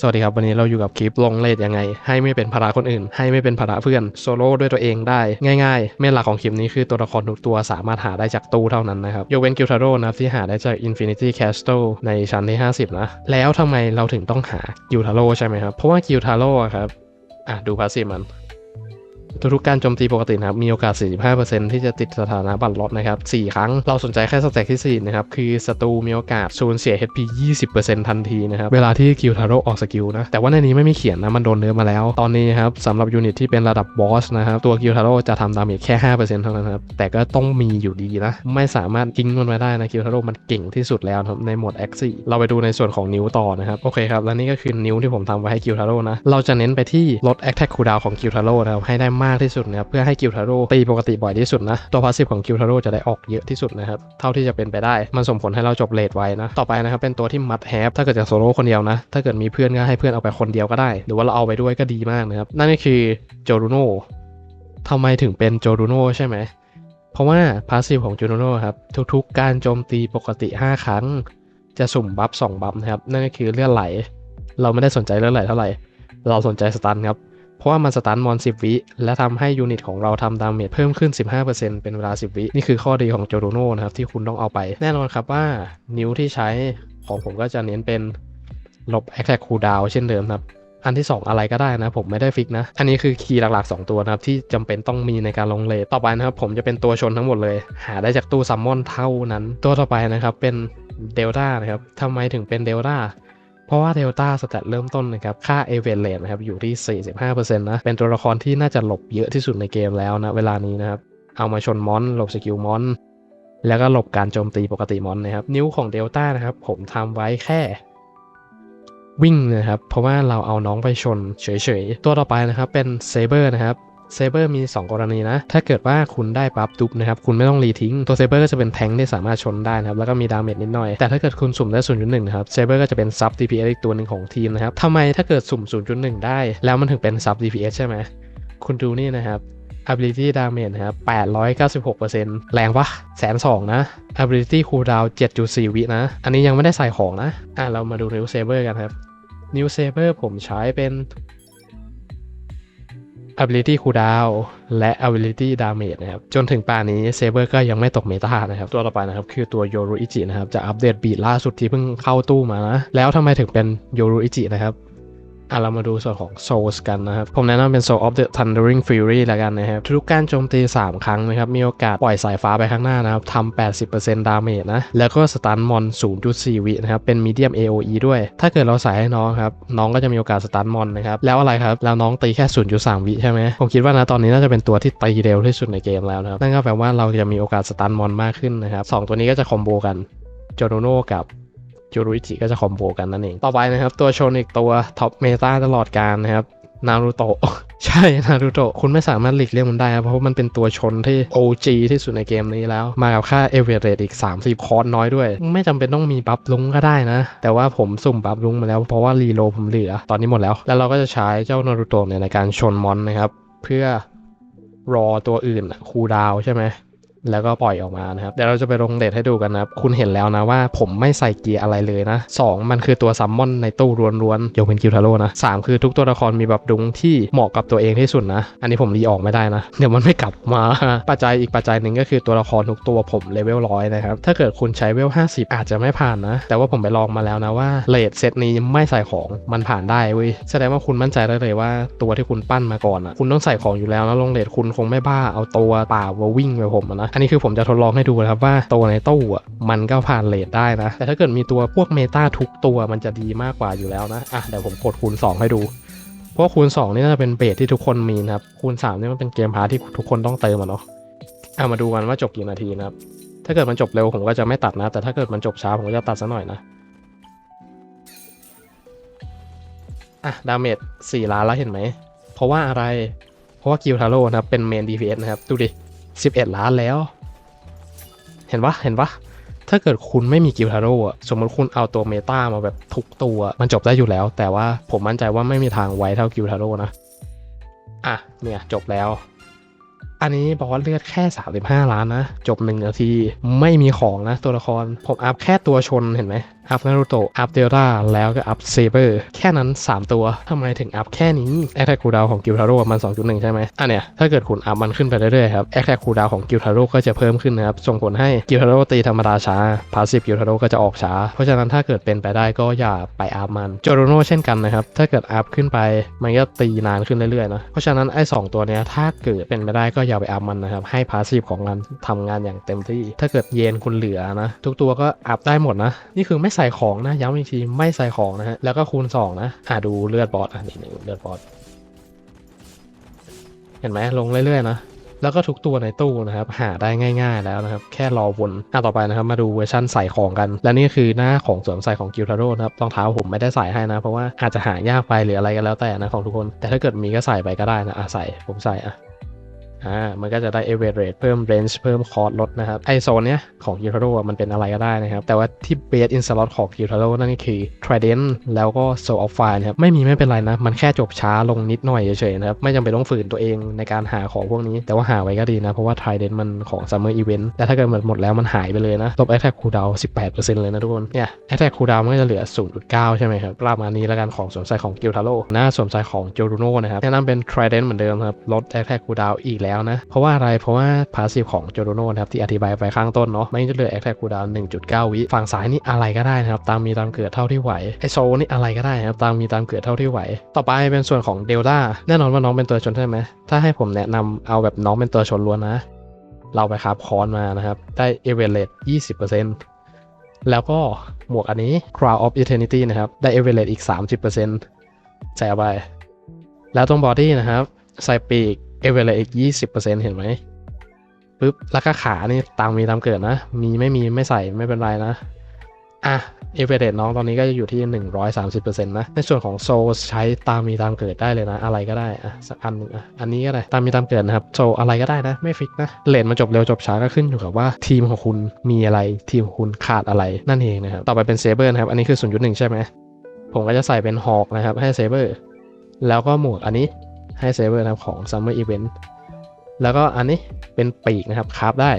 สวัสดีครับ วันนี้เราอยู่กับคลิปลงเลทยังไง ให้ไม่เป็นภาระคนอื่น ให้ไม่เป็นภาระเพื่อนโซโล่ด้วยตัวเองได้ ง่ายๆ เมนหลักของคลิปนี้คือตัวละครทุกตัวสามารถหาได้จากตู้เท่านั้นนะครับ ยกเว้นกิลทาโร่นะครับที่หาได้จาก Infinity Castle ในชั้นที่ 50 นะ แล้วทำไมเราถึงต้องหากิลทาโร่ใช่ไหมครับ เพราะว่ากิลทาโร่ครับ อะดูพาสซีมัน ทุกๆการโจมตีปกตินะครับ มีโอกาส 45%ที่จะติดสถานะบัตรลดนะครับ 4 ครั้ง เราสนใจแค่สเต็กที่ 4 นะครับ คือศัตรูมีโอกาสสูญเสีย HP 20%ทันทีนะครับ เวลาที่กิลทาโร่ออกสกิลนะ แต่ว่าในนี้ไม่มีเขียนนะ มันโดนเนื้อมาแล้ว ตอนนี้ครับสำหรับยูนิตที่เป็นระดับบอสนะครับ ตัวกิลทาโร่จะทำดาเมจแค่ 5%เท่านั้นครับ แต่ก็ต้องมีอยู่ดีนะ ไม่สามารถทิ้งมันไว้ได้นะกิลทาโร่มันเก่งที่สุดแล้วครับในโหมด X4 เราไปดูในส่วนของนิ้วต่อนะครับ โอเคครับ และนี่ก็คือนิ้วที่ผมทำไว้ให้กิลทาโร่นะ เราจะเน้นไปที่ลด Attack Cooldown ของกิลทาโร่นะครับให้ได้มากที่สุดนะครับเพื่อให้กิลทาโร่ตีปกติบ่อยที่สุดนะตัวพาสซีฟของกิลทาโร่จะได้ออกเยอะที่สุดนะครับเท่าที่จะเป็นไปได้มันส่งผลให้เราจบเลทไว้นะต่อไปนะครับเป็นตัวที่มัดแฮปถ้าเกิดจะโซโล่คนเดียวนะถ้าเกิดมีเพื่อนก็ให้เพื่อนเอาไปคนเดียวก็ได้ หรือว่าเราเอาไปด้วยก็ดีมากนะครับนั่นก็คือโจรูโน่ทำไมถึงเป็นโจรูโน่ใช่ไหมเพราะว่าพาสซีฟของโจรูโน่ครับทุกๆ การโจมตีปกติ 5 ครั้ง จะสุ่มบัฟ2บัฟนะครับนั่นก็คือเลือดไหล เราไม่ได้สนใจเลือดไหลเท่าไหร่ เราสนใจสตันครับ ราะว่ามันสตันมอน 10 วิ และทำให้ยูนิตของเราทำดาเมจเพิ่มขึ้น 15%เป็นเวลา 10 วิ นี่คือข้อดีของโจโรโน่นะครับที่คุณต้องเอาไป แน่นอนครับว่านิ้วที่ใช้ของผมก็จะเน้นเป็นลบ Attack Cooldown เช่นเดิมครับอันที่ 2 อะไรก็ได้นะ ผมไม่ได้ฟิกนะ อันนี้คือคีย์หลัก ๆ 2 ตัวนะครับ ที่จำเป็นต้องมีในการลงเลทต่อไปนะครับผมจะเป็นตัวชนทั้งหมดเลย หาได้จากตู้ซัมมอนเท่านั้น ตัวต่อไปนะครับเป็นเดลต้านะครับทำไมถึงเป็นเดลต้า เพราะว่าเดลต้าสแตทเริ่มต้นนะครับค่าเอเวอเรสนะครับอยู่ที่ 45%นะเป็นตัวละครที่น่าจะหลบเยอะที่สุดในเกมแล้วนะเวลานี้นะครับเอามาชนมอนหลบสกิลมอนแล้วก็หลบการโจมตีปกติมอนนะครับ นิ้วของเดลต้านะครับ ผมทำไว้แค่วิ่งนะครับ เพราะว่าเราเอาน้องไปชนเฉยๆ ตัวต่อไปนะครับเป็นเซเบอร์นะครับ เซเบอร์มี 2 กรณีนะ ถ้าเกิดว่าคุณได้ปั๊บดุบนะครับ คุณไม่ต้องรีทิ้ง ตัวเซเบอร์ก็จะเป็นแทงค์ที่สามารถชนได้นะครับ แล้วก็มีดาเมจนิดหน่อย แต่ถ้าเกิดคุณสุ่มได้ 0.1 นะครับ เซเบอร์ก็จะเป็นซับ DPS อีกตัวหนึ่งของทีมนะครับทำไมถ้าเกิดสุ่ม 0.1 ได้ แล้วมันถึงเป็นซับ DPS ใช่ไหม คุณดูนี่นะครับ ability damage นะครับ896%แรงปะแสนสองนะ ability cooldown 7.4 วินะ อันนี้ยังไม่ได้ใส่ของนะ อะเรามาดู new saber กันครับ new saber ผมใช้เป็น ability cooldown และ ability damage นะครับ จนถึงป่านนี้เซเบอร์ก็ยังไม่ตกเมตานะครับ ตัวต่อไปนะครับ คือตัวโยรุอิจินะครับ จะอัปเดตบีล่าสุดที่เพิ่งเข้าตู้มานะ แล้วทำไมถึงเป็นโยรุอิจินะครับ อะเรามาดูส่วนของ Souls กันนะครับ ผมแนะนำเป็น Soul of the Thundering Fury แล้วกันนะครับ ทุกการโจมตี 3 ครั้งนะครับ มีโอกาสปล่อยสายฟ้าไปข้างหน้านะครับทำ80%ดาเมจนะ แล้วก็สตันมอน 0.4 วินะครับ เป็น Medium AOE ด้วย ถ้าเกิดเราใส่ให้น้องครับ น้องก็จะมีโอกาสสตันมอนนะครับ แล้วอะไรครับ แล้วน้องตีแค่ 0.3 วิใช่ไหมผมคิดว่านะตอนนี้น่าจะเป็นตัวที่ตีเร็วที่สุดในเกมแล้วนะครับนั่นก็แปลว่าเราจะมีโอกาสสตันมอนมากขึ้นนะครับสองตัวนี้ก็จะคอมโบกันโจโนโนกับ จูรุอิจิก็จะคอมโบกันนั่นเอง ต่อไปนะครับ ตัวชนอีกตัวท็อปเมตาตลอดการนะครับนารูโตะใช่นารูโตะคุณไม่สามารถหลีกเลี่ยงมันได้เพราะมันเป็นตัวชนที่ OG ที่สุดในเกมนี้แล้ว มากับค่าเอเวอเรตอีก 30 คอร์สน้อยด้วย ไม่จำเป็นต้องมีบัฟลุงก็ได้นะ แต่ว่าผมสุ่มบัฟลุงมาแล้วเพราะว่ารีโลผมเหลือ ตอนนี้หมดแล้ว แล้วเราก็จะใช้เจ้านารูโตะเนี่ยในการชนมอนนะครับ เพื่อรอตัวอื่นคูดาวใช่ไหม แล้วก็ปล่อยออกมานะครับ เดี๋ยวเราจะไปลงเดทให้ดูกันนะครับ คุณเห็นแล้วนะว่าผมไม่ใส่เกียร์อะไรเลยนะ 2 มันคือตัวซัมมอนในตู้ล้วนๆยกเป็นกิลทาโร่นะ3คือทุกตัวละครมีแบบดุงที่เหมาะกับตัวเองที่สุดนะ อันนี้ผมรีออกไม่ได้นะ เดี๋ยวมันไม่กลับมา ปัจจัยอีกปัจจัยหนึ่งก็คือตัวละครทุกตัวผมเลเวลร้อยนะครับ ถ้าเกิดคุณใช้เวล 50 อาจจะไม่ผ่านนะ แต่ว่าผมไปลองมาแล้วนะว่าเลทเซตนี้ไม่ใส่ของมันผ่านได้เว้ย แสดงว่าคุณมั่นใจได้เลยว่าตัวที่คุณปั้นมาก่อนอะ คุณต้องใส่ของอยู่แล้วนะลงเลทคุณคงไม่บ้าเอาตัวป่ามาวิ่งไปผมนะอันนี้คือผมจะทดลองให้ดูนะครับว่าตัวในตู้อะมันก็ผ่านเลทได้นะ แต่ถ้าเกิดมีตัวพวกเมตาทุกตัวมันจะดีมากกว่าอยู่แล้วนะอะเดี๋ยวผมกดคูณ 2 ให้ดูเพราะว่าคูณ 2 นี่น่าจะเป็นเบสที่ทุกคนมีนะครับคูณ 3 นี่มันเป็นเกมพาร์ทที่ทุกคนต้องเติมอะเนาะเอามาดูกันว่าจบกี่นาทีนะครับถ้าเกิดมันจบเร็วผมก็จะไม่ตัดนะ แต่ถ้าเกิดมันจบช้าผมก็จะตัดซะหน่อยนะอะดาเมจ4ล้านแล้วเห็นไหม เพราะว่าอะไร เพราะว่ากิลทาโร่นะครับเป็นเมน DPS นะครับ ดูดิ 11 ล้านแล้ว เห็นปะเห็นปะถ้าเกิดคุณไม่มีกิลทาโร่อะสมมติคุณเอาตัวเมตามาแบบทุกตัวมันจบได้อยู่แล้ว แต่ว่าผมมั่นใจว่าไม่มีทางไวเท่ากิลทาโร่นะ อะ เนี่ย จบแล้ว อันนี้บอกว่าเลือดแค่ 35 ล้านนะ จบหนึ่งนาที ไม่มีของนะตัวละคร ผมอัพแค่ตัวชนเห็นไหม อัพนารูโตะอัพเดลต้าแล้วก็อัพเซเบอร์แค่นั้น 3 ตัวทำไมถึงอัพแค่นี้แอคแทกคูดาวของกิลทาโร่มัน 2.1 ใช่ไหมอันเนี้ยถ้าเกิดคุณอัพมันขึ้นไปเรื่อยๆครับแอคแทกคูดาวของกิลทาโร่ก็จะเพิ่มขึ้นนะครับส่งผลให้กิลทาโร่ตีธรรมดาช้าพาสซีฟกิลทาโร่ก็จะออกช้า เพราะฉะนั้นถ้าเกิดเป็นไปได้ก็อย่าไปอัพมันโจโรโนเช่นกันนะครับถ้าเกิดอัพขึ้นไปมันก็ตีนานขึ้นเรื่อยๆนะเพราะฉะนั้นไอ้สองตัวเนี้ยถ้าเกิดเป็นไปได้ก็อย่าไปอัพมันนะครับให้พาสซีฟของมันทำงานอย่างเต็มที่ ถ้าเกิดเยนคุณเหลือนะทุกตัวก็อัพได้หมดนะนี่คือไม่ใส่ของนะ ย้ำอีกทีไม่ใส่ของนะฮะ แล้วก็คูณ2นะ อ่าดูเลือดบอสอะนี่นี่เลือดบอส เห็นไหมลงเรื่อยๆนะ แล้วก็ทุกตัวในตู้นะครับ หาได้ง่าย ๆ แล้วนะครับ แค่รอวนอะต่อไปนะครับ มาดูเวอร์ชันใส่ของกัน และนี่คือหน้าของสวมใส่ของกิลทาโร่นะครับรองเท้าผมไม่ได้ใส่ให้นะ เพราะว่าอาจจะหายากไปหรืออะไรก็แล้วแต่นะของทุกคน แต่ถ้าเกิดมีก็ใส่ไปก็ได้นะอะใส่ผมใส่อะ อ่ามันก็จะได้ a v e r a g e เพิ่ม range เพิ่มคอร์สลดนะครับไอโซนเนี้ยของยูทาโร่มันเป็นอะไรก็ได้นะครับ แต่ว่าที่ base in slot ของยูทาโร่นั่นก็คือ trident แล้วก็ soul of fire นะครับ ไม่มีไม่เป็นไรนะ มันแค่จบช้าลงนิดหน่อยเฉยๆนะครับ ไม่จำเป็นต้องฝืนตัวเองในการหาของพวกนี้ แต่ว่าหาไว้ก็ดีนะ เพราะว่า trident มันของ summer event แต่ถ้าเกิดหมดหมดแล้วมันหายไปเลยนะลบ attack cooldown 18%เลยนะทุกคนเนี่ย attack cooldown มันก็จะเหลือ 0.9 ใช่ไหมครับประมาณนี้แล้วกันของสวมใส่ของกิลทาโร่หน้าสวมใส่ของโจรูโน่นะครับแนะนำเป็น trident เหมือนเดิมครับลด attack cooldown อีกแล้วนะ เพราะว่าอะไร เพราะว่าพาสซีฟของโจโรโน่นะครับที่อธิบายไปข้างต้นเนาะไม่จะเหลือแอคแท็กคูดาว1.9วิ ฝั่งซ้ายนี่อะไรก็ได้นะครับ ตามมีตามเกิดเท่าที่ไหว ไอโซนี่อะไรก็ได้นะครับ ตามมีตามเกิดเท่าที่ไหว ต่อไปเป็นส่วนของเดลต้าแน่นอนว่าน้องเป็นตัวชนใช่ไหมถ้าให้ผมแนะนำเอาแบบน้องเป็นตัวชนล้วนนะ เราไปครับคอนมานะครับ ได้เอเวอเรต20%แล้วก็หมวกอันนี้ Crown of Eternity นะครับ ได้เอเวอเรตอีก 30%ใส่เอาไป แล้วตรงบอดี้นะครับ ใส่ปีก เอเวอร์อีก20%เปอร์เซ็นต์เห็นไหมปุ๊บแล้วก็ขานี่ตามมีตามเกิดนะ มีไม่มีไม่ใส่ไม่เป็นไรนะ อะเอเวอร์น้องตอนนี้ก็จะอยู่ที่130%นต์นะ ในส่วนของโซใช้ตามมีตามเกิดได้เลยนะ อะไรก็ได้อะสักอันนึงอะอันนี้ก็ได้ตามมีตามเกิดนะครับโซอะไรก็ได้นะ ไม่ฟิกนะเลนมันจบเร็วจบช้าก็ขึ้นอยู่กับว่าทีมของคุณมีอะไรทีมของคุณขาดอะไรนั่นเองนะครับต่อไปเป็นเซเบอร์นะครับอันนี้คือ0.1ใช่ไหมผมก็จะใส่เป็นฮอกนะครับให้เซเบอร์แล้วก็หมวกอันนี้ ให้เซเวอร์นะครับของ Summer Event แล้วก็อันนี้เป็นปีกนะครับคราฟได้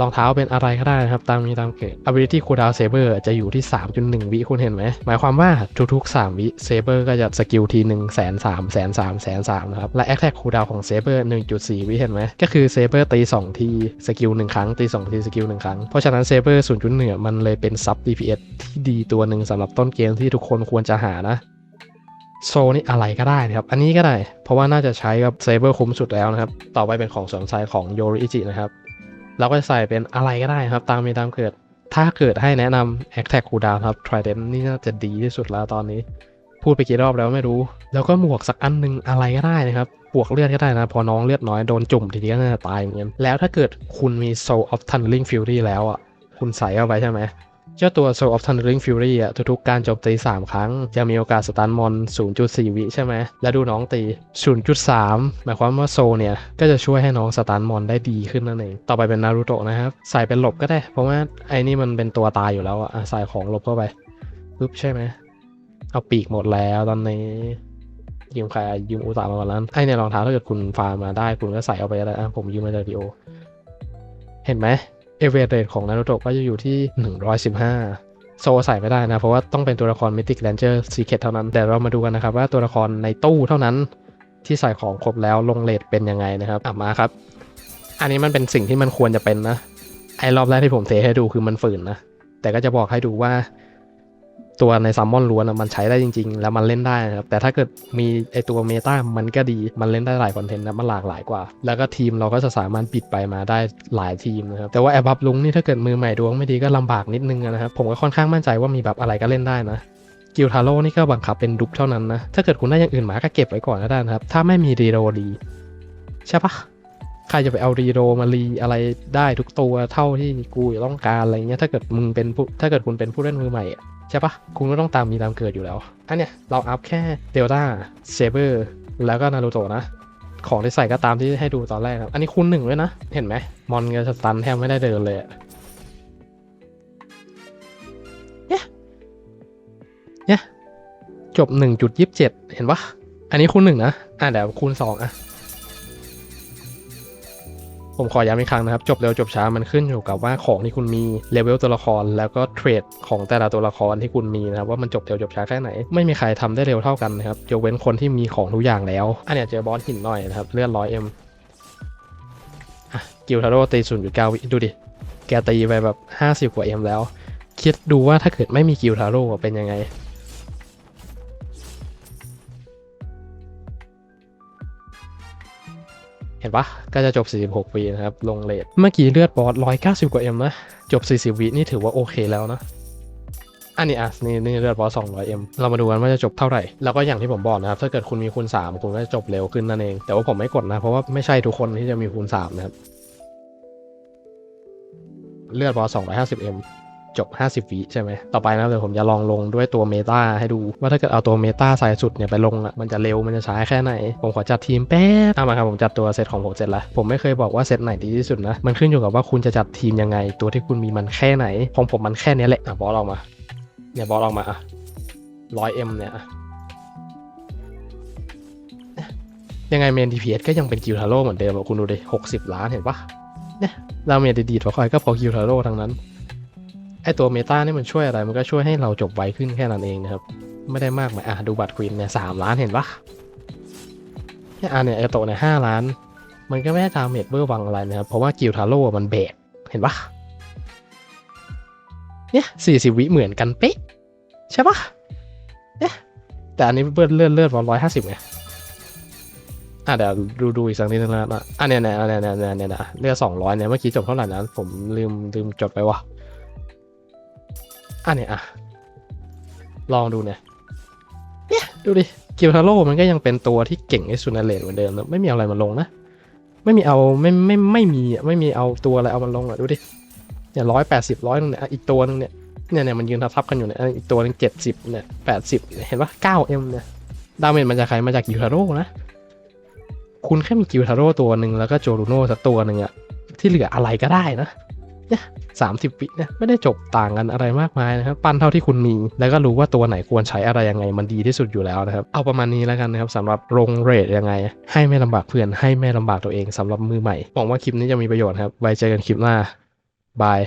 รองเท้าเป็นอะไรก็ได้นะครับ ตามมีตามเกิด ability cooldown saber จะอยู่ที่ 3.1 วิคุณเห็นไหม หมายความว่าทุกๆ 3 วิ saber ก็จะสกิลทีหนึ่งแสนสามแสนสามแสนสามนะครับ และ attack cooldown ของ saber 1.4 วิเห็นไหม ก็คือ saber ตี 2 ทีสกิล 1 ครั้ง ตี 2 ทีสกิล 1 ครั้ง เพราะฉะนั้น saber 0.1 มันเลยเป็น sub DPS ที่ดีตัวหนึ่งสำหรับต้นเกมที่ทุกคนควรจะหานะ โซนี่อะไรก็ได้นะครับ อันนี้ก็ได้ เพราะว่าน่าจะใช้กับเซเบอร์คุ้มสุดแล้วนะครับ ต่อไปเป็นของสวมใส่ของโยริอิจินะครับ เราก็จะใส่เป็นอะไรก็ได้ครับ ตามมีตามเกิด ถ้าเกิดให้แนะนำ a t t a c k Cooldown ครับ Trident นี่น่าจะดีที่สุดแล้วตอนนี้ พูดไปกี่รอบแล้วไม่รู้ แล้วก็หมวกสักอันหนึ่งอะไรก็ได้นะครับบวกเลือดก็ได้นะ พอน้องเลือดน้อยโดนจุ่มทีนี้ก็น่าจะตายเหมือนกันแล้วถ้าเกิดคุณมี Soul of Tunneling Fury แล้วอะคุณใส่เข้าไปใช่ไหม เจ้าตัว Soul of Thundering Fury อะทุกๆการโจมตี 3 ครั้ง จะมีโอกาสสตันมอน 0.4 วิใช่ไหม แล้วดูน้องตี 0.3 หมายความว่าโซเนี่ย ก็จะช่วยให้น้องสตันมอนได้ดีขึ้นนั่นเอง ต่อไปเป็นนารูโตะนะครับ ใส่เป็นหลบก็ได้ เพราะว่าไอ้นี่มันเป็นตัวตายอยู่แล้วอะใส่ของหลบเข้าไปปุ๊บใช่ไหม เอาปีกหมดแล้วตอนนี้ยืมใครยืมอุตสาห์มาก่อนแล้วไอ้เนี่ยรองเท้าถ้าเกิดคุณฟาร์มมาได้คุณก็ใส่เอาไปก็ได้อะผมยืมมาจากดีโอ เห็นไหม เอเวอเรตของนารูโตะก็จะอยู่ที่ 115 โซใส่ไม่ได้นะ เพราะว่าต้องเป็นตัวละครมิติกแรนเจอร์ซีเคทเท่านั้น แต่เรามาดูกันนะครับว่าตัวละครในตู้เท่านั้นที่ใส่ของครบแล้วลงเลทเป็นยังไงนะครับอะมาครับ อันนี้มันเป็นสิ่งที่มันควรจะเป็นนะ ไอ้รอบแรกที่ผมเทให้ดูคือมันฝืนนะ แต่ก็จะบอกให้ดูว่า ตัวในซัมมอนล้วนอะมันใช้ได้จริง ๆ แล้วมันเล่นได้นะครับ แต่ถ้าเกิดมีไอตัวเมตามันก็ดี มันเล่นได้หลายคอนเทนต์นะมันหลากหลายกว่า แล้วก็ทีมเราก็จะสามารถปิดไปมาได้หลายทีมนะครับ แต่ว่าแอบบับลุงนี่ถ้าเกิดมือใหม่ดวงไม่ดีก็ลำบากนิดนึงนะครับ ผมก็ค่อนข้างมั่นใจว่ามีแบบอะไรก็เล่นได้นะกิลทาโร่นี่ก็บังคับเป็นดุกเท่านั้นนะ ถ้าเกิดคุณได้อย่างอื่นมาก็เก็บไว้ก่อนก็ได้นะครับ ถ้าไม่มีรีโรดีใช่ปะใครจะไปเอารีโรมารีอะไรได้ทุกตัวเท่าที่กูต้องการอะไรเงี้ย ถ้าเกิดมึงเป็นผู้ถ้าเกิดคุณเป็นผู้เล่นมือใหม่อะ ใช่ปะคุณก็ต้องตามมีตามเกิดอยู่แล้ว อันเนี้ยเราอัพแค่เดลต้าเซเบอร์แล้วก็นารูโตะนะ ของที่ใส่ก็ตามที่ให้ดูตอนแรกครับ อันนี้คูณหนึ่งด้วยนะ เห็นไหม มอนก็สตันแทบไม่ได้เดินเลยเนี่ยเนี่ยจบหนึ่งจุดยี่สิบเจ็ดเห็นปะอันนี้คูณหนึ่งนะ อะเดี๋ยวคูณสองอะ ผมขอย้ำอีกครั้งนะครับ จบเร็วจบช้ามันขึ้นอยู่กับว่าของที่คุณมีเลเวลตัวละคร แล้วก็เทรดของแต่ละตัวละครที่คุณมีนะครับว่ามันจบเร็วจบช้าแค่ไหน ไม่มีใครทำได้เร็วเท่ากันนะครับยกเว้นคนที่มีของทุกอย่างแล้ว อันเนี้ยเจอบอสหินหน่อยนะครับเลื่อดร้อยเอ็มกิลทาโร่ตีศูนย์จุดเก้าวิดูดิ แกตีไปแบบห้าสิบกว่าเอ็มแล้ว คิดดูว่าถ้าเกิดไม่มีกิลทาโร่เป็นยังไง เห็นปะก็จะจบ 46วินะครับ ลงเลทเมื่อกี้เลือดบอส190 กว่าเอ็มนะ จบ 40วินี่ถือว่าโอเคแล้วนะ อันนี้อะนี่นี่เลือดบอส200เอ็มเรามาดูกันว่าจะจบเท่าไหร่ แล้วก็อย่างที่ผมบอกนะครับ ถ้าเกิดคุณมีคูณ 3 คุณก็จะจบเร็วขึ้นนั่นเอง แต่ว่าผมไม่กดนะ เพราะว่าไม่ใช่ทุกคนที่จะมีคูณ3นะครับ เลือดบอส250เอ็ม จบ 50 วิใช่ไหม ต่อไปนะเดี๋ยวผมจะลองลงด้วยตัวเมตาให้ดู ว่าถ้าเกิดเอาตัวเมตาใส่สุดเนี่ยไปลงอะมันจะเร็วมันจะช้าแค่ไหน ผมขอจัดทีมแป๊บเอามาครับผมจัดตัวเซตของผมเสร็จล้วผมไม่เคยบอกว่าเซตไหนดีที่สุดนะ มันขึ้นอยู่กับว่าคุณจะจัดทีมยังไง ตัวที่คุณมีมันแค่ไหน ของผมมันแค่นี้แหละอะบอสออกมาเนี่ยบอสออกมาอะร้อยเอ็มเนี่ยอะยังไงเมน DPS ก็ยังเป็นกิลทาโร่เหมือนเดิมคุณดูดิหกสิบล้านเห็นปะเนี่ยเราเมนดีๆทั่วคอยก็พอกิลทาโร่ทั้งนั้น ไอตัวเมตานี่มันช่วยอะไร มันก็ช่วยให้เราจบไวขึ้นแค่นั้นเองนะครับ ไม่ได้มากมายอะดูบัตรควีนเนี่ยสามล้านเห็นปะเนี่ยอันเนี่ยไอโตะเนี่ยห้าล้าน มันก็ไม่ได้ตามเมดเบอร์วังอะไรนะครับ เพราะว่ากิลทาโร่มันแบก เห็นปะเนี่ยสี่สิบวิเหมือนกันเป๊ะ ใช่ปะเนี่ยแต่อันนี้เลือดเลือดเลือดวันร้อยห้าสิบไงอะเดี๋ยวดูดูอีกสักนิดนึงนะอะอันเนี้ยเนี่ยอันเนี้ยเนี่ยเนี่ยเนี่ยเนี่ยเลือดสองร้อยเนี่ยเมื่อกี้จบเท่าไหร่นะผมลืมลืมจดไปว่ะ อันเนี้ยอะ ลองดูเนี่ยเนี่ยดูดิกิลทาโร่มันก็ยังเป็นตัวที่เก่งที่สุดในเลนเหมือนเดิมนะไม่มีอะไรมาลงนะ ไม่มีเอาไม่ไม่ไม่มีไม่มีเอาตัวอะไรเอามันลงอะดูดิเนี่ยร้อยแปดสิบร้อยนึงเนี่ยอีกตัวนึงเนี่ยเนี่ยเนี่ยมันยืนทับๆกันอยู่เนี่ยอีกตัวนึงเจ็ดสิบเนี่ยแปดสิบเห็นปะเก้าเอ็มเนี่ยดาเมจมันจะใครมาจากกิลทาโร่นะคุณแค่มีกิลทาโร่ตัวหนึ่งแล้วก็โจลูโน่สักตัวหนึ่งอะที่เหลืออะไรก็ได้นะ เนี่ยสามสิบวิเนี่ยไม่ได้จบต่างกันอะไรมากมายนะครับ ปั้นเท่าที่คุณมี แล้วก็รู้ว่าตัวไหนควรใช้อะไรยังไงมันดีที่สุดอยู่แล้วนะครับ เอาประมาณนี้แล้วกันนะครับสำหรับลงเรทยังไง ให้ไม่ลำบากเพื่อนให้ไม่ลำบากตัวเองสำหรับมือใหม่หวังว่าคลิปนี้จะมีประโยชน์ครับไว้เจอกันคลิปหน้าบาย